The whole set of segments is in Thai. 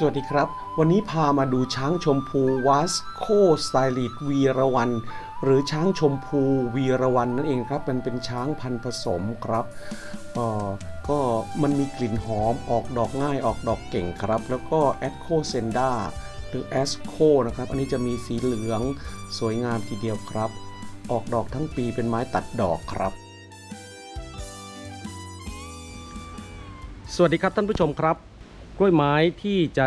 สวัสดีครับ วันนี้พามาดูช้างชมพูวัสโคสไตลิดวีรวันหรือช้างชมพูวีรวันนั่นเองครับมันเป็นช้างพันธุ์ผสมครับเอ่อก็มันมีกลิ่นหอมออกดอกง่ายออกดอกเก่งครับ แล้วก็แอ c โคเซนดาหรือแอสโคนะครับ อันนี้จะมีสีเหลืองสวยงามทีเดียวครับ ออกดอกทั้งปีเป็นไม้ตัดดอกครับสวัสดีครับท่านผู้ชมครับ กล้วยไม้ที่จะ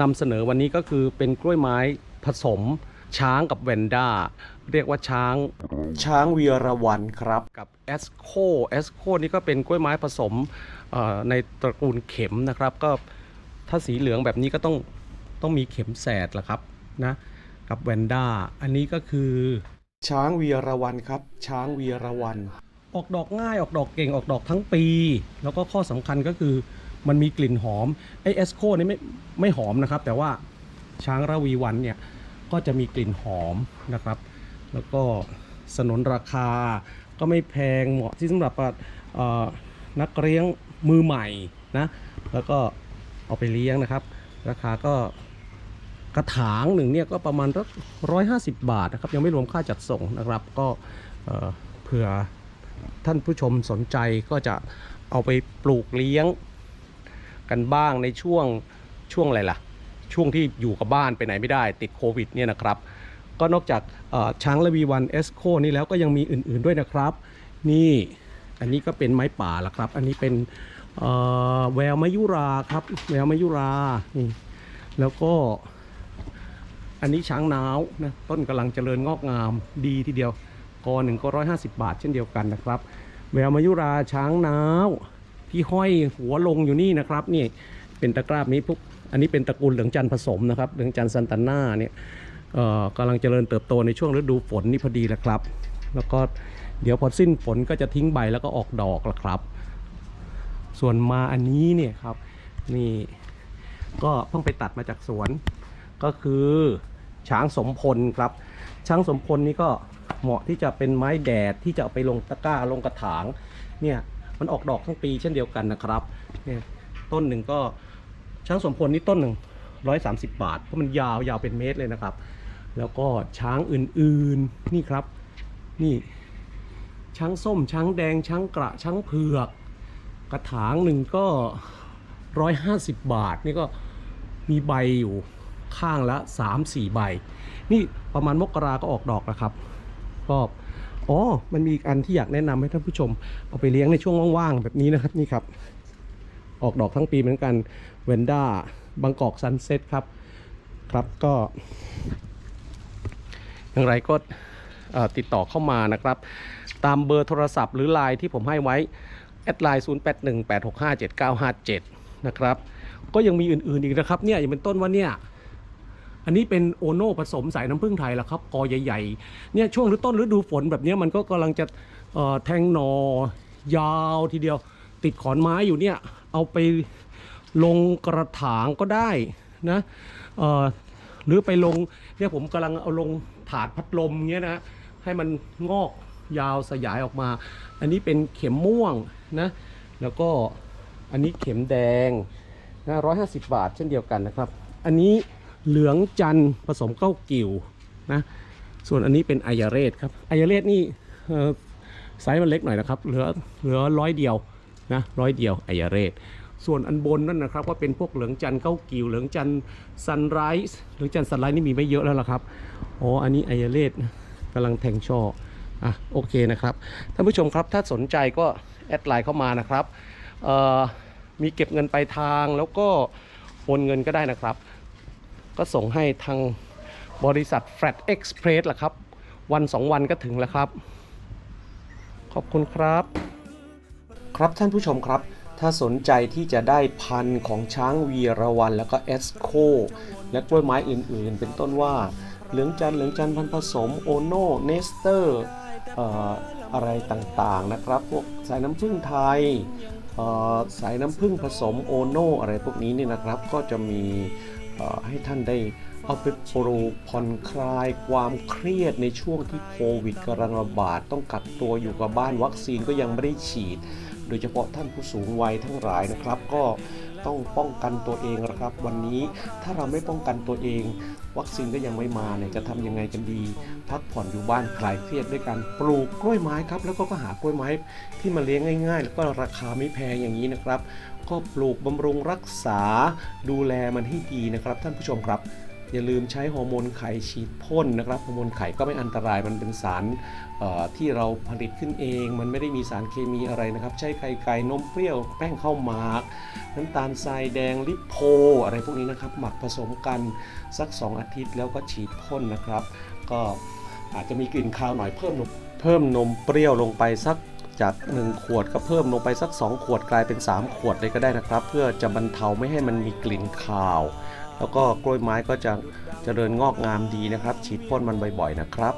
นำเสนอวันนี้ก็คือเป็นกล้วยไม้ผสมช้างกับแวนด้าเรียกว่าช้างช้างวีรวันครับกับแอสโคแอสโคนี่ก็เป็นกล้วยไม้ผสมเอ่อในตระกูลเข็มนะครับ ก็ถ้าสีเหลืองแบบนี้ก็ต้องต้องมีเข็มแสดละครับนะกับแวนด้าอันนี้ก็คือ ช้างวีรวันครับ ช้างวีรวันออกดอกง่ายออกดอกเก่งออกดอกทั้งปี แล้วก็ข้อสำคัญก็คือ มันมีกลิ่นหอมไอเอสโคนี่ไม่ไม่หอมนะครับ แต่ว่าช้างราวีวันเนี่ยก็จะมีกลิ่นหอมนะครับ แล้วก็สนนราคาก็ไม่แพงเหมาะที่สำหรับนักเลี้ยงมือใหม่นะแล้วก็เอาไปเลี้ยงนะครับ ราคาก็กระถางหนึ่งเนี่ยก็ประมาณร้อยห้าสิบบาทนะครับ ยังไม่รวมค่าจัดส่งนะครับ ก็เผื่อท่านผู้ชมสนใจก็จะเอาไปปลูกเลี้ยง กันบ้างในช่วงช่วงอะไรล่ะ ช่วงที่อยู่กับบ้านไปไหนไม่ได้ติดโควิดเนี่ยนะครับ ก็นอกจากช้างละวีวันเอสโคนี่แล้วก็ยังมีอื่น ๆด้วยนะครับ นี่อันนี้ก็เป็นไม้ป่าละครับ อันนี้เป็นแววมายุราครับ แววมายุรานี่แล้วก็อันนี้ช้างนาวนะต้นกำลังเจริญงอกงามดีทีเดียวกอหนึ่งก็ร้อยห้าสิบบาทเช่นเดียวกันนะครับ แววมายุราช้างนาว ที่ห้อยหัวลงอยู่นี่นะครับนี่เป็นตะกร้านี้พวกอันนี้เป็นตระกูลเหลืองจันทร์ผสมนะครับเหลืองจันทร์ซันตาน่าเนี่ยกำลังเจริญเติบโตในช่วงฤดูฝนนี่พอดีแหละครับ แล้วก็เดี๋ยวพอสิ้นฝนก็จะทิ้งใบแล้วก็ออกดอกละครับ ส่วนมาอันนี้เนี่ยครับนี่ก็เพิ่งไปตัดมาจากสวน ก็คือช้างสมพลครับ ช้างสมพลนี่ก็เหมาะที่จะเป็นไม้แดดที่จะเอาไปลงตะกร้าลงกระถางเนี่ย มันออกดอกทั้งปีเช่นเดียวกันนะครับเนี่ยต้นหนึ่งก็ช้างสมพลนี่ต้นหนึ่งร้อยสามสิบบาท เพราะมันยาวยาวเป็นเมตรเลยนะครับ แล้วก็ช้างอื่นๆนี่ครับ นี่ ช้างส้ม ช้างแดง ช้างกระ ช้างเผือก กระถางหนึ่งก็ร้อยห้าสิบบาท นี่ก็มีใบอยู่ข้างละสามสี่ใบ นี่ประมาณมกราก็ออกดอกแล้วครับ ก็ อ๋อ มันมีอีกอันที่อยากแนะนำให้ท่านผู้ชม เอาไปเลี้ยงในช่วงว่างๆ แบบนี้นะครับนี่ครับ ออกดอกทั้งปีเหมือนกันเวนด้าบางกอกซันเซ็ตครับ ครับก็ อย่างไรก็ติดต่อเข้ามานะครับ ตามเบอร์โทรศัพท์หรือไลน์ที่ผมให้ไว้ แอดไลน์ 0 8 1 8 6 5 7 9 5 7 นะครับ ก็ยังมีอื่นๆอีกนะครับเนี่ยอย่างเป็นต้นว่าเนี่ย อันนี้เป็นโอโน่ผสมสายน้ำผึ้งไทยแล้วครับกอใหญ่ๆเนี่ยช่วงฤต้นฤดูฝนแบบนี้มันก็กำลังจะแทงหนอยาวทีเดียว ติดขอนไม้อยู่เนี่ยเอาไปลงกระถางก็ได้นะหรือไปลงเนี่ยผมกำลังเอาลงถาดพัดลมเงี้ยนะให้มันงอกยาวสยายออกมา อันนี้เป็นเข็มม่วงนะแล้วก็อันนี้เข็มแดงนะร้อยห้าสิบบาทเช่นเดียวกันนะครับ อันนี้ เหลืองจันทร์ผสมเก้ากิ่วนะส่วนอันนี้เป็นไอยาเรศครับไอยาเรศนี่ไซส์มันเล็กหน่อยนะครับ เหลือเหลือร้อยเดียวนะร้อยเดียวไอยาเรศส่วนอันบนนั่นนะครับก็เป็นพวกเหลืองจันทร์เก้ากิ่วเหลืองจันทร์ซันไรส์เหลืองจันทร์ซันไรส์นี่มีไม่เยอะแล้วล่ะครับอ๋ออันนี้ไอยาเรศกำลังแทงช่ออะโอเคนะครับท่านผู้ชมครับถ้าสนใจก็แอดไลน์เข้ามานะครับมีเก็บเงินปลายทางแล้วก็โอนเงินก็ได้นะครับ ก็ส่งให้ทางบริษัท Flat Express ล่ะครับ วันสองวันก็ถึงแล้วครับ ขอบคุณครับ ครับท่านผู้ชมครับ ถ้าสนใจที่จะได้พันธุ์ของช้างวีรวันแล้วก็เอสโค และกล้วยไม้อื่นๆ เป็นต้นว่า เหลืองจันเหลืองจันพันผสมโอโนเนสเตอร์อะไรต่างๆนะครับ พวกสายน้ำผึ้งไทยสายน้ำผึ้งผสมโอโนอะไรพวกนี้เนี่ยนะครับ ก็จะมี ให้ท่านได้เอาไปปลูกผ่อนคลายความเครียดในช่วงที่โควิดกำลังระบาดต้องกักตัวอยู่กับบ้านวัคซีนก็ยังไม่ได้ฉีด โดยเฉพาะท่านผู้สูงวัยทั้งหลายนะครับ ก็ต้องป้องกันตัวเองนะครับ วันนี้ถ้าเราไม่ป้องกันตัวเอง วัคซีนก็ยังไม่มาเนี่ยจะทำยังไงกันดี พักผ่อนอยู่บ้านคลายเครียดด้วยการปลูกกล้วยไม้ครับ แล้วก็ก็หากล้วยไม้ที่มาเลี้ยงง่าย ๆ แล้วก็ราคาไม่แพงอย่างนี้นะครับ ก็ปลูกบำรุงรักษาดูแลมันให้ดีนะครับ ท่านผู้ชมครับ อย่าลืมใช้ฮอร์โมนไข่ฉีดพ่นนะครับฮอร์โมนไข่ก็ไม่อันตรายมันเป็นสารที่เราผลิตขึ้นเอง มันไม่ได้มีสารเคมีอะไรนะครับ ใช้ไข่ไก่นมเปรี้ยวแป้งข้าวหมาก น้ำตาลทรายแดงลิปโพ อะไรพวกนี้นะครับ หมักผสมกันสัก 2 อาทิตย์แล้วก็ฉีดพ่นนะครับ ก็อาจจะมีกลิ่นคาวหน่อยเพิ่มนมเพิ่มนมเปรี้ยวลงไปสักจาก 1 ขวดก็เพิ่มลงไปสัก 2 ขวดกลายเป็น 3 ขวดเลยก็ได้นะครับ เพื่อจะบรรเทาไม่ให้มันมีกลิ่นคาว แล้วก็กล้วยไม้ก็จะเจริญงอกงามดีนะครับ ฉีดพ่นมันบ่อยๆนะครับ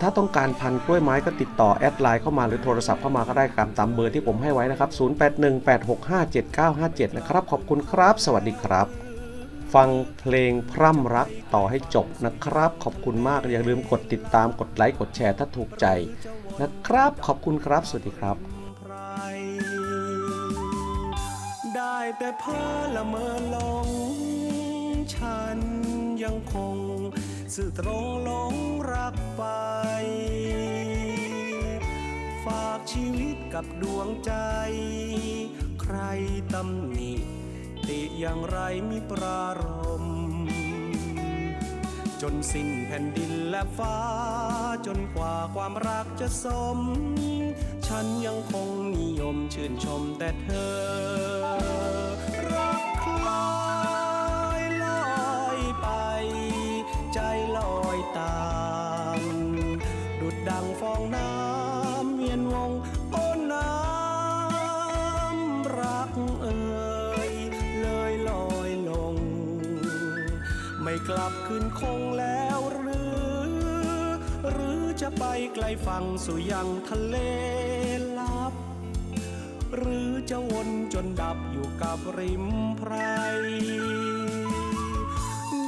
ถ้าต้องการพันกล้วยไม้ก็ติดต่อแอดไลน์เข้ามาหรือโทรศัพท์เข้ามาก็ได้ตามตามเบอร์ที่ผมให้ไว้นะครับ 0818657957 นะครับ ขอบคุณครับ สวัสดีครับ ฟังเพลงพร่ำรักต่อให้จบนะครับ ขอบคุณมากอย่าลืมกดติดตามกดไลค์กดแชร์ถ้าถูกใจนะครับ ขอบคุณครับ สวัสดีครับ ได้แต่เพ้อละเมอลง ฉันยังคงสื่อตรงหลงรักไป ฝากชีวิตกับดวงใจ ใครตำหนิติอย่างไรมีปรารม จนสิ้นแผ่นดินและฟ้า จนกว่าความรักจะสม ฉันยังคงนิยมชื่นชมแต่เธอ ลับคืนคงแล้วหรือ หรือจะไปไกลฝั่งสู่ยังทะเลลับ หรือจะวนจนดับอยู่กับริมไพร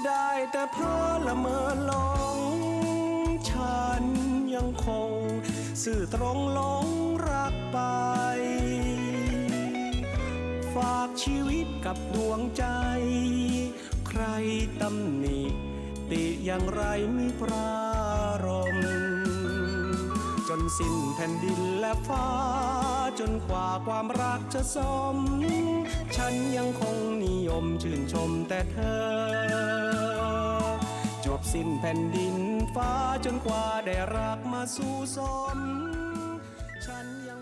ได้แต่เพ้อละเมอหลง ฉันยังคง สื่อตรงหลงรักไป ฝากชีวิตกับดวงใจ ใครตำหนิ ติอย่างไรมีปรารม จนสิ้นแผ่นดินและฟ้า จนกว่าความรักจะสม ฉันยังคงนิยมชื่นชมแต่เธอ จบสิ้นแผ่นดินฟ้าจนกว่าได้รักมาสู่สม ฉันยัง